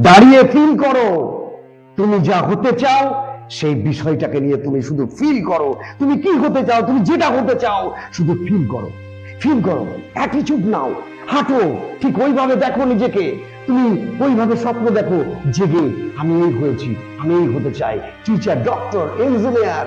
দাঁড়িয়ে ফিল করো। তুমি যা হতে চাও, সেই বিষয়টাকে নিয়ে তুমি শুধু ফিল করো। তুমি কি হতে চাও, তুমি যেটা হতে চাও, শুধু ফিল করো। ফিল করো অ্যাটিচিউড নাও, হাঁটো। ঠিক ওইভাবে দেখো নিজেকে। তুমি ওইভাবে স্বপ্ন দেখো, জেগে, আমি এই হয়েছি, আমি এই হতে চাই। Teacher doctor engineer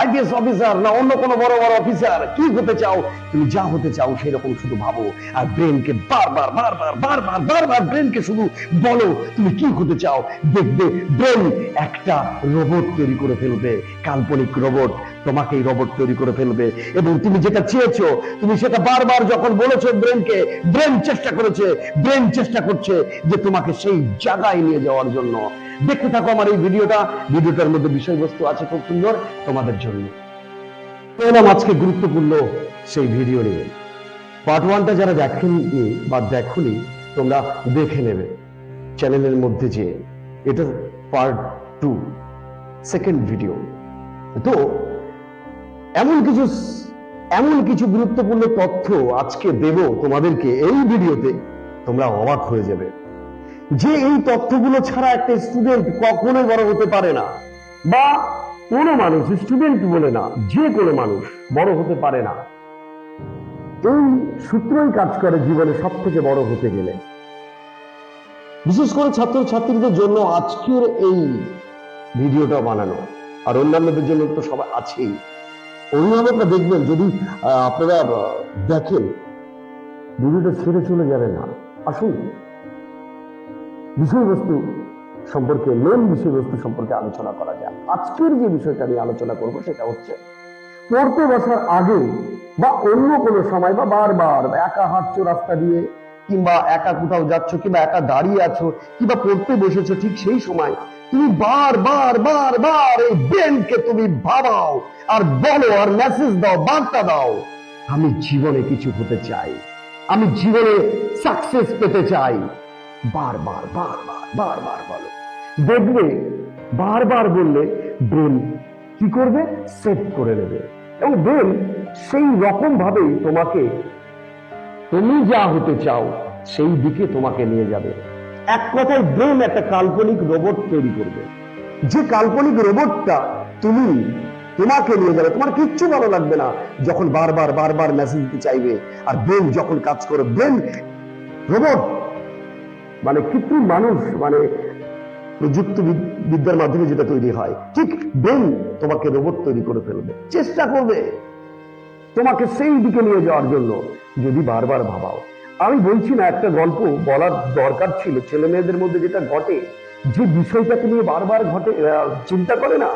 IPS officer না অন্য কোনো বড় বড় অফিসার? কি হতে চাও? তুমি যা হতে চাও সেরকম শুধু ভাবো। আর ব্রেনকে বারবার বারবার বারবার বারবার ব্রেনকে শুধু বলো তুমি কি হতে চাও? দেখবে ব্রেন একটা রোবট তৈরি করে ফেলবে। কাল্পনিক রোবট তোমাকে এই রোবট তৈরি করে ফেলবে। এবং তুমি যেটা চেয়েছো, তুমি সেটা বারবার যখন বলেছ ব্রেনকে, ব্রেন চেষ্টা করেছে, ব্রেন চেষ্টা করছে যে তোমাকে সেই জায়গায় নিয়ে যাওয়ার জন্য। দেখতে থাকো আমার এই ভিডিওটা। ভিডিওটার মধ্যে বিষয়বস্তু আছে খুব সুন্দর তোমাদের জন্য। এলাম আজকে গুরুত্বপূর্ণ সেই ভিডিও নিয়ে। পার্ট ওয়ানটা যারা দেখেননি বা দেখনি, তোমরা দেখে নেবে। চ্যানেলের মধ্যে যে এটা পার্ট টু সেকেন্ড ভিডিও তো এমন কিছু এমন কিছু গুরুত্বপূর্ণ তথ্য আজকে দেব তোমাদেরকে এই ভিডিওতে, তোমরা অবাক হয়ে যাবে। যে এই তথ্যগুলো ছাড়া একটা স্টুডেন্ট কখনোই বড় হতে পারে না, বা কোনো মানুষ স্টুডেন্ট বলে না, যে কোনো মানুষ বড় হতে পারে না। এই সূত্রই কাজ করে জীবনে সব থেকে বড় হতে গেলে। বিশেষ করে ছাত্র ছাত্রীদের জন্য আজকের এই ভিডিওটা বানানো। আর অন্যান্যদের জন্য তো সবাই আছেই। অভিভাবকরা দেখবেন, যদি আপনারা দেখেন, ভিডিওটা ছেড়ে চলে যাবে না। আসুন, বিষয়বস্তু সম্পর্কে মেন বিষয়বস্তু সম্পর্কে আলোচনা করা যায় আজকের যে বিষয়টা নিয়ে আলোচনা করব সেটা হচ্ছে, পড়তে বসার আগে বা অন্য কোনো সময় বা বারবার একা হাঁটছো রাস্তা দিয়ে কিংবা একা কোথাও যাচ্ছ, কিংবা একা দাঁড়িয়ে আছো, কিংবা পড়তে বসেছো ঠিক সেই সময়, তুমি বার বার বার বার এই ব্রেনকে তুমি ভাবাও, আর বলো, আর মেসেজ দাও, বার্তা দাও, আমি জীবনে কিছু হতে চাই, আমি জীবনে সাকসেস পেতে চাই। বারবার বারবার বারবার বলো। দেখবে বারবার বললে ব্রেন কি করবে? সেট করে নেবে এবং ব্রেন সেই রকম ভাবেই তোমাকে তুমি যা হতে চাও, সেই দিকে তোমাকে নিয়ে যাবে। এক কথায় ব্রেন একটা কাল্পনিক রোবট তৈরি করবে। যে কাল্পনিক রোবটটা তুমি, তোমাকে নিয়ে যাবে, তোমার কিচ্ছু ভালো লাগবে না যখন বারবার বারবার মেসেজ দিতে চাইবে। আর ব্রেন যখন কাজ করে ব্রেন, রোবট মানে কৃত্রিম মানুষ মানে প্রযুক্তি বিদ্যার মাধ্যমে যেটা তৈরি হয়, ঠিক ব্রেন তোমাকে রোবট তৈরি করে ফেলবে, চেষ্টা করবে তোমাকে সেই দিকে নিয়ে যাওয়ার জন্য। যদি বারবার ভাবাও। আমি বলছি না, একটা গল্প বলার দরকার ছিল। ছেলে মেয়েদের মধ্যে যেটা ঘটে, যে বিষয়টাকে নিয়ে বারবার ঘটে চিন্তা করে না।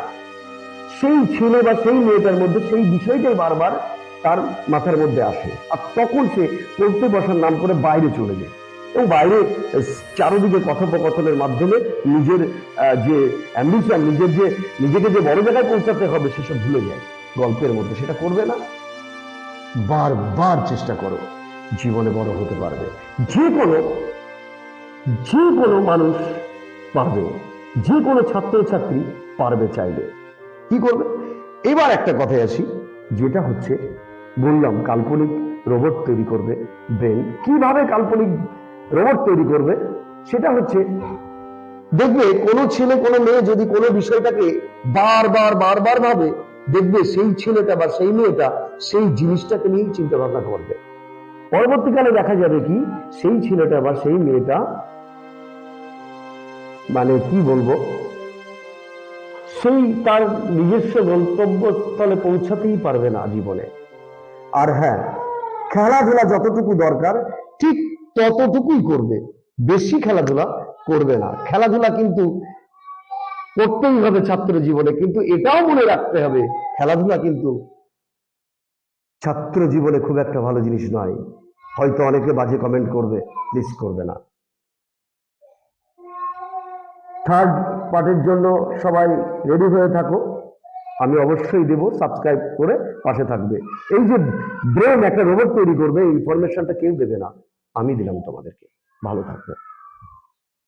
সেই ছেলে বা সেই মেয়েটার মধ্যে সেই বিষয়টাই বারবার তার মাথার মধ্যে আসে। আর তখন সে পড়তে বসার নাম করে বাইরে চলে যায়। এবং বাইরে চারদিকে কথোপকথনের মাধ্যমে নিজের যে অ্যাম্বিশন নিজের যে, নিজেকে যে বড় জায়গায় পৌঁছাতে হবে, সেসব ভুলে যায়। গল্পের মধ্যে সেটা করবে না। বারবার চেষ্টা করো, জীবনে বড় হতে পারবে। যে কোনো যে কোনো মানুষ পারবে। যে কোনো ছাত্রছাত্রী পারবে চাইবে কি করবে? এবার একটা কথায় আসি, যেটা হচ্ছে, বললাম, কাল্পনিক রোবট তৈরি করবে ব্রেন। কীভাবে কাল্পনিক রোবট তৈরি করবে? সেটা হচ্ছে, দেখবে কোনো ছেলে, কোনো মেয়ে যদি কোনো বিষয়টাকে বারবার বারবার ভাবে দেখবে সেই ছেলেটা বা সেই মেয়েটা সেই জিনিসটাকে নিয়েই চিন্তা ভাবনা করবে। পরবর্তীকালে দেখা যাবে কি, সেই ছেলেটা বা সেই মেয়েটা মানে কি বলব, সেই তার নিজস্ব গন্তব্যস্থলে পৌঁছাতেই পারবে না জীবনে। আর হ্যাঁ খেলাধুলা যতটুকু দরকার, ঠিক ততটুকুই করবে। বেশি খেলাধুলা করবে না। খেলাধুলা কিন্তু করতেই হবে ছাত্র জীবনে, কিন্তু এটাও মনে রাখতে হবে, খেলাধুলা কিন্তু ছাত্র জীবনে খুব একটা ভালো জিনিস নয়। হয়তো অনেকে বাজে কমেন্ট করবে প্লিজ করবে না। থার্ড পার্টের জন্য সবাই রেডি হয়ে থাকো। আমি অবশ্যই দেব সাবস্ক্রাইব করে পাশে থাকবে। এই যে ব্রেন একটা রোবট তৈরি করবে ইনফরমেশনটা কেউ দেবে না। আমি দিলাম তোমাদেরকে। ভালো থাকবে